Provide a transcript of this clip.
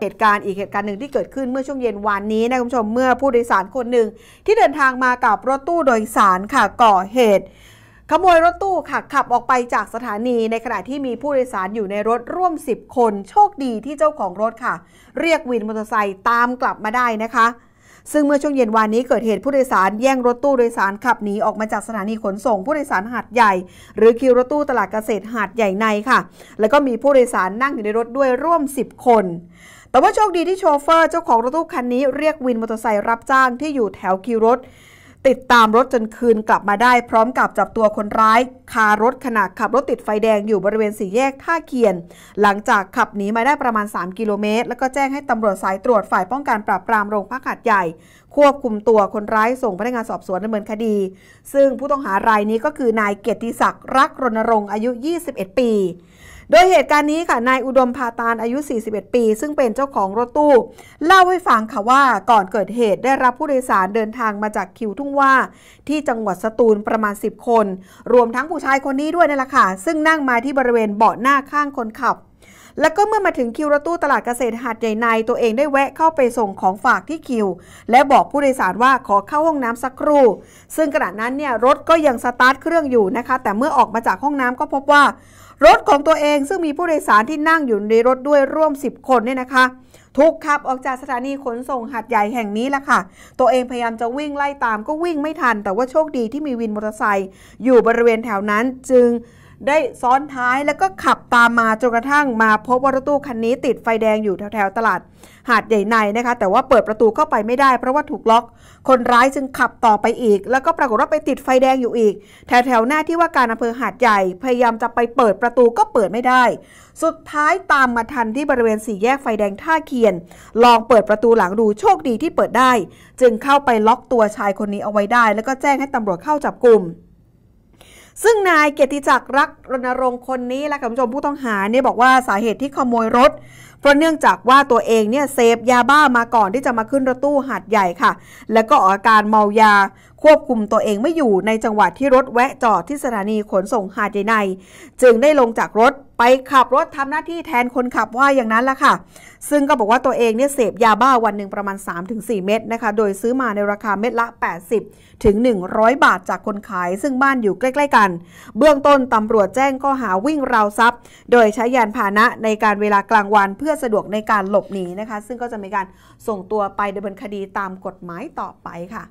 เหตุการณ์อีกเหตุการณ์หนึ่งที่เกิดขึ้นเมื่อช่วงเย็นวานนี้นะคุณผู้ชมเมื่อผู้โดยสารคนหนึ่งที่เดินทางมากับรถตู้โดยสารค่ะก่อเหตุ ขโมยรถตู้ค่ะขับออกไปจากสถานีในขณะที่มีผู้โดยสารอยู่ในรถร่วม 10 คน โชคดีที่เจ้าของรถค่ะ เรียกวินมอเตอร์ไซค์ตามกลับมาได้นะคะ ซึ่งเมื่อช่วงเย็นวานนี้เกิดเหตุผู้โดยสารแย่งรถตู้โดยสารขับหนีออกมาจากสถานีขนส่งผู้โดยสารหาดใหญ่ หรือคิวรถตู้ตลาดเกษตรหาดใหญ่ในค่ะ แล้วก็มีผู้โดยสารนั่งอยู่ในรถด้วยร่วม 10 คน แต่ว่าโชคดีที่โชเฟอร์เจ้าของรถตู้คันนี้เรียกวินมอเตอร์ไซค์รับจ้างที่อยู่แถวคิวรถ ติดตามรถจนคืนกลับมาได้พร้อมกับจับตัวคนร้ายคารถขณะขับรถติดไฟแดงอยู่บริเวณสี่แยกท่าเคียน หลังจากขับหนีมาได้ประมาณ 3 กิโลเมตร แล้วก็แจ้งให้ตำรวจสายตรวจฝ่ายป้องกันปราบปรามโรงพักหาดใหญ่ ควบคุมตัวคนร้ายส่งพนักงานสอบสวนดำเนินคดี ซึ่งผู้ต้องหารายนี้ก็คือนายเกียรติศักดิ์รักรณรงค์อายุ 21 ปี โดยเหตุการณ์นี้ค่ะนายอุดมพาตานอายุ 41 ปี ซึ่งเป็นเจ้าของรถตู้ เล่าให้ฟังค่ะว่าก่อนเกิดเหตุได้รับผู้โดยสารเดินทางมาจากคิวทุ่งว่า ที่จังหวัดสตูลประมาณ 10 คน รวมทั้งผู้ชายคนนี้ด้วยนั่นแหละค่ะซึ่งนั่งมาที่บริเวณเบาะหน้าข้างคนขับแล้วก็เมื่อมาถึงคิวรถตู้ตลาดเกษตรหาดใหญ่ในตัวเองได้แวะเข้าไปส่งของฝากที่คิว และบอกผู้โดยสารว่าขอเข้าห้องน้ำสักครู่ ซึ่งขณะนั้นเนี่ยรถก็ยังสตาร์ทเครื่องอยู่นะคะ แต่เมื่อออกมาจากห้องน้ำก็พบว่า รถของตัวเองซึ่งมีผู้โดยสารที่นั่งอยู่ในรถด้วยร่วม 10 คนเนี่ยนะคะถูกขับออกจากสถานีขนส่งหัดใหญ่แห่งนี้แหละค่ะ ตัวเองพยายามจะวิ่งไล่ตามก็วิ่งไม่ทัน แต่ว่าโชคดีที่มีวินมอเตอร์ไซค์อยู่บริเวณแถวนั้นจึง ได้ซ้อนท้ายแล้วก็ขับตามมาจนกระทั่งมาพบว่ารถตู้คันนี้ติดไฟแดงอยู่แถวๆตลาดหาดใหญ่ในนะคะ แต่ว่าเปิดประตูเข้าไปไม่ได้เพราะว่าถูกล็อก คนร้ายจึงขับต่อไปอีก แล้วก็ปรากฏว่าไปติดไฟแดงอยู่อีก แถวๆหน้าที่ว่าการอำเภอหาดใหญ่พยายามจะไปเปิดประตูก็เปิดไม่ได้ สุดท้ายตามมาทันที่บริเวณสี่แยกไฟแดงท่าเคียน ลองเปิดประตูหลังดูโชคดีที่เปิดได้ จึงเข้าไปล็อกตัวชายคนนี้เอาไว้ได้ แล้วก็แจ้งให้ตำรวจเข้าจับกลุ่ม ซึ่งนายเกียรติจักรรักรณรงค์คนนี้และคุณผู้ชมผู้ต้องหาเนี่ยบอกว่าสาเหตุที่ขโมยรถ เพราะเนื่องจากว่าตัวเองเนี่ยเสพยาบ้ามาก่อนที่จะมาขึ้นรถตู้หัดใหญ่ค่ะ แล้วก็ออกอาการเมายา ควบคุมตัวเองไม่อยู่ในจังหวัดที่รถแวะจอดที่สถานีขนส่งหาดใหญ่ใน จึงได้ลงจากรถไปขับรถทำหน้าที่แทนคนขับว่าอย่างนั้นละค่ะ ซึ่งก็บอกว่าตัวเองเนี่ยเสพยาบ้าวันหนึ่งประมาณ 3-4 เม็ดนะคะ โดยซื้อมาในราคาเม็ดละ 80 ถึง 100 บาทจากคนขาย ซึ่งบ้านอยู่ใกล้ ๆ กัน เบื้องต้นตำรวจแจ้งข้อหาวิ่งราวทรัพย์ โดยใช้ยานพาหนะในการเวลากลางวันเพื่อสะดวกในการหลบหนีนะคะ ซึ่งก็จะมีการส่งตัวไปดำเนินคดีตามกฎหมายต่อไปค่ะ